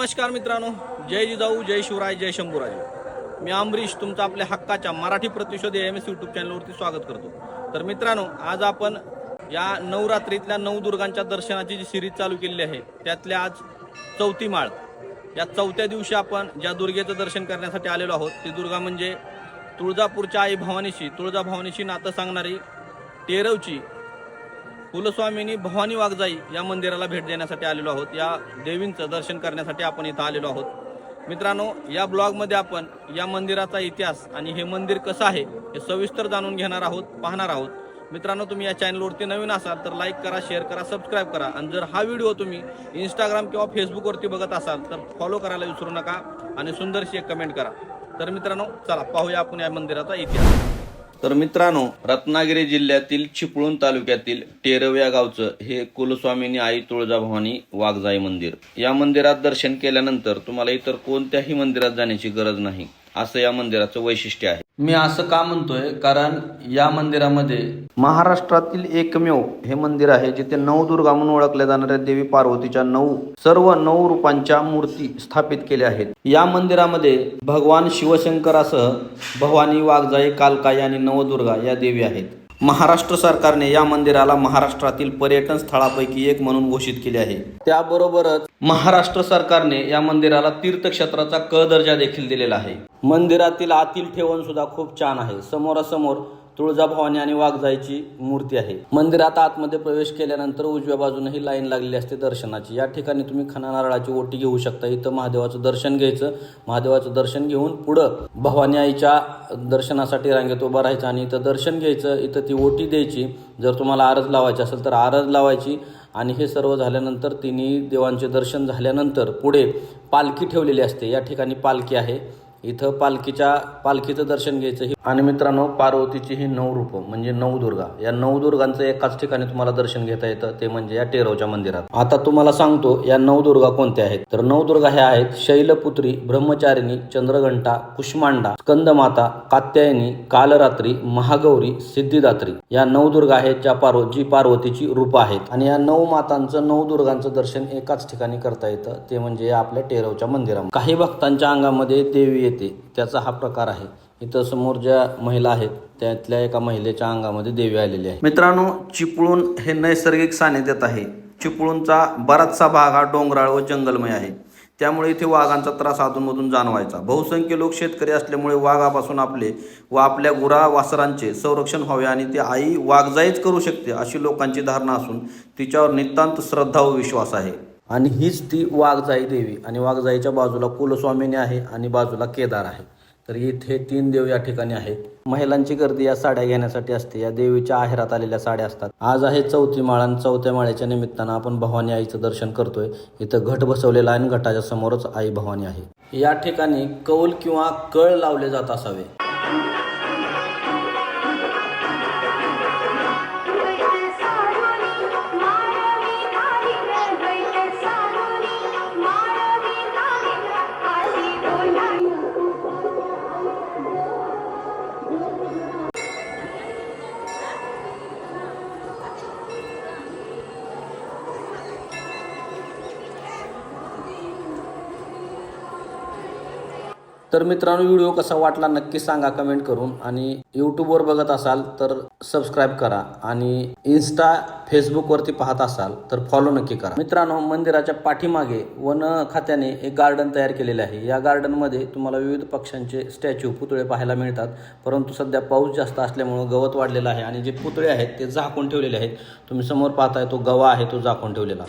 नमस्कार मित्रांनो जय जिजाऊ जय शिवराय जय शंभूराजे. मी अमरीश तुमचं आपल्या हक्काच्या मराठी प्रतिशोध एम एस यूट्यूब चॅनलवरती स्वागत करतो. तर मित्रांनो आज आपण या नवरात्रीतल्या नवदुर्गांच्या दर्शनाची जी सिरीज चालू केलेली आहे त्यातल्या आज चौथी माळ. या चौथ्या दिवशी आपण ज्या दुर्गेचं दर्शन करण्यासाठी आलेलो आहोत ती दुर्गा म्हणजे तुळजापूरच्या आई भवानीशी तुळजा भवानीशी नातं सांगणारी टेरवची कुलस्वामिनी भवानी वाघजाई या मंदिराला भेट देण्यासाठी आलेलो आहोत. या देवींचं दर्शन करण्यासाठी आपण इथं आलेलो आहोत. मित्रांनो या ब्लॉगमध्ये आपण या मंदिराचा इतिहास आणि हे मंदिर कसं आहे हे सविस्तर जाणून घेणार आहोत पाहणार आहोत. मित्रांनो तुम्ही या चॅनलवरती नवीन असाल तर लाईक करा शेअर करा सबस्क्राईब करा. आणि जर हा व्हिडिओ तुम्ही इंस्टाग्राम किंवा फेसबुकवरती बघत असाल तर फॉलो करायला विसरू नका आणि सुंदरशी एक कमेंट करा. तर मित्रांनो चला पाहूया आपण या मंदिराचा इतिहास. तर मित्रांनो रत्नागिरी जिल्ह्यातील चिपळूण तालुक्यातील टेरव या गावचं हे कुलस्वामिनी आई तुळजाभवानी वाघजाई मंदिर. या मंदिरात दर्शन केल्यानंतर तुम्हाला इतर कोणत्याही मंदिरात जाण्याची गरज नाही. असं या मंदिराचं वैशिष्ट्य आहे. मी असं का म्हणतोय? कारण या मंदिरामध्ये महाराष्ट्रातील एकमेव हे मंदिर आहे जिथे नवदुर्गा म्हणून ओळखल्या जाणाऱ्या देवी पार्वतीच्या नऊ सर्व नऊ रूपांच्या मूर्ती स्थापित केल्या आहेत. या मंदिरामध्ये भगवान शिवशंकरासह भवानी वाघजाई कालकाई आणि नवदुर्गा या देवी आहेत. महाराष्ट्र सरकारने या मंदिराला महाराष्ट्रातील पर्यटन स्थळापैकी एक म्हणून घोषित केले आहे. त्याबरोबरच महाराष्ट्र सरकारने या मंदिराला तीर्थक्षेत्राचा क दर्जा देखील दिलेला आहे. मंदिरातील आतील ठेवण सुद्धा खूप छान आहे. समोरासमोर तुळजाभवानी आणि वाघजाईची मूर्ती आहे. मंदिरात आतमध्ये प्रवेश केल्यानंतर उजव्या बाजूनही लाईन लागलेली असते दर्शनाची. या ठिकाणी तुम्ही खना नारळाची ओटी घेऊ शकता. इथं महादेवाचं दर्शन घ्यायचं. महादेवाचं दर्शन घेऊन पुढं भवानी आईच्या दर्शनासाठी रांगेत उभं राहायचं आणि इथं दर्शन घ्यायचं. इथं ती ओटी द्यायची. जर तुम्हाला आरज लावायची असेल तर आरज लावायची. आणि हे सर्व झाल्यानंतर तिन्ही देवांचे दर्शन झाल्यानंतर पुढे पालखी ठेवलेली असते. या ठिकाणी पालखी आहे. इथं पालखीच्या पालखीचं दर्शन घ्यायचं ही आणि मित्रांनो पार्वतीची ही नऊ रूपं म्हणजे नवदुर्गा या नवदुर्गांचं एकाच ठिकाणी तुम्हाला दर्शन घेता येतं ते म्हणजे या टेरवच्या मंदिरात. आता तुम्हाला सांगतो या नवदुर्गा कोणत्या आहेत? तर नवदुर्गा ह्या आहेत शैलपुत्री ब्रह्मचारिणी चंद्रघंटा कुष्मांडा स्कंदमाता कात्यायनी कालरात्री महागौरी सिद्धिदात्री. या नवदुर्गा आहेत ज्या पार्व जी पार्वतीची रूप आहेत. आणि या नऊ मातांचं नवदुर्गांचं दर्शन एकाच ठिकाणी करता येतं ते म्हणजे या आपल्या टेरवच्या मंदिरामध्ये. काही भक्तांच्या अंगामध्ये देवी येते. त्याचा हा प्रकार आहे. इथं समोर ज्या महिला आहेत त्यातल्या एका महिलेच्या अंगामध्ये देवी आलेली आहे. मित्रांनो चिपळूण हे नैसर्गिक सानिध्यात आहे. चिपळूणचा बराचसा भाग हा डोंगराळ व जंगलमय आहे. त्यामुळे इथे वाघांचा त्रास अधूनमधून जाणवायचा. बहुसंख्य लोक शेतकरी असल्यामुळे वाघापासून आपले व आपल्या गुरा वासरांचे संरक्षण व्हावे आणि ती आई वाघजाईच करू शकते अशी लोकांची धारणा असून तिच्यावर नितांत श्रद्धा व विश्वास आहे. आणि हीच ती वाघजाई देवी. आणि वाघजाईच्या बाजूला कुलस्वामिनी आहे आणि बाजूला केदार आहे. तर इथे तीन देव या ठिकाणी आहेत. महिलांची गर्दी या साड्या घेण्यासाठी असते. या देवीच्या आहेरात आलेल्या साड्या असतात. आज आहे चौथी माळ आणि चौथ्या माळ्याच्या निमित्तानं आपण भवानी आईचं दर्शन करतोय. इथं घट बसवलेला आहे आणि घटाच्या समोरच आई भवानी आहे. या ठिकाणी कौल किंवा कळ लावले जात असावे. तर मित्रांनो व्हिडिओ कसा वाटला नक्की सांगा कमेंट करून आणि यूट्यूबवर बघत असाल तर सबस्क्राईब करा आणि इन्स्टा फेसबुकवरती पाहत असाल तर फॉलो नक्की करा. मित्रांनो मंदिराच्या पाठीमागे वन खात्याने एक गार्डन तयार केलेले आहे. या गार्डनमध्ये तुम्हाला विविध पक्ष्यांचे स्टॅच्यू पुतळे पाहायला मिळतात. परंतु सध्या पाऊस जास्त असल्यामुळं गवत वाढलेलं आहे आणि जे पुतळे आहेत ते झाकून ठेवलेले आहेत. तुम्ही समोर पाहताय तो गवा आहे तो झाकून ठेवलेला.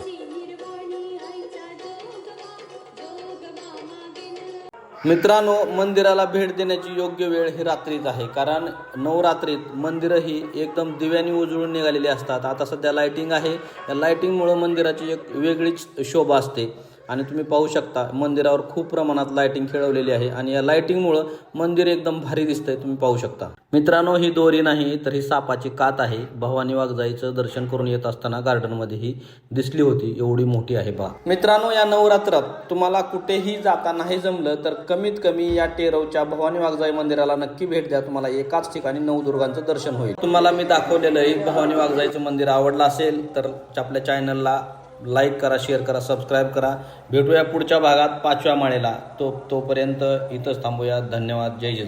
मित्रांनो मंदिराला भेट देण्याची योग्य वेळ ही रात्रीच आहे कारण नवरात्रीत मंदिरं ही एकदम दिव्याने उजळून निघालेली असतात. आता सध्या लाईटिंग आहे. या लाईटिंगमुळं मंदिराची एक वेगळीच शोभा असते. आणि तुम्ही पाहू शकता मंदिरावर खूप प्रमाणात लायटिंग खेळवलेली आहे आणि या लाईटिंगमुळं मंदिर एकदम भारी दिसतंय तुम्ही पाहू शकता. मित्रांनो ही दोरी नाही तर ही सापाची कात आहे. भवानी वाघजाईचं दर्शन करून येत असताना गार्डनमध्ये ही दिसली होती. एवढी मोठी आहे बा. मित्रांनो या नवरात्रात तुम्हाला कुठेही जाता नाही जमलं तर कमीत कमी या टेरवच्या भवानी वाघजाई मंदिराला नक्की भेट द्या. तुम्हाला एकाच ठिकाणी नवदुर्गांचं दर्शन होईल. तुम्हाला मी दाखवलेलं एक भवानी वाघजाईचं मंदिर आवडलं असेल तर आपल्या चॅनलला लाईक करा शेअर करा सबस्क्राईब करा. भेटूया पुढच्या भागात पाचव्या माळेला. तो तोपर्यंत इथंच थांबूया. धन्यवाद. जय जिजा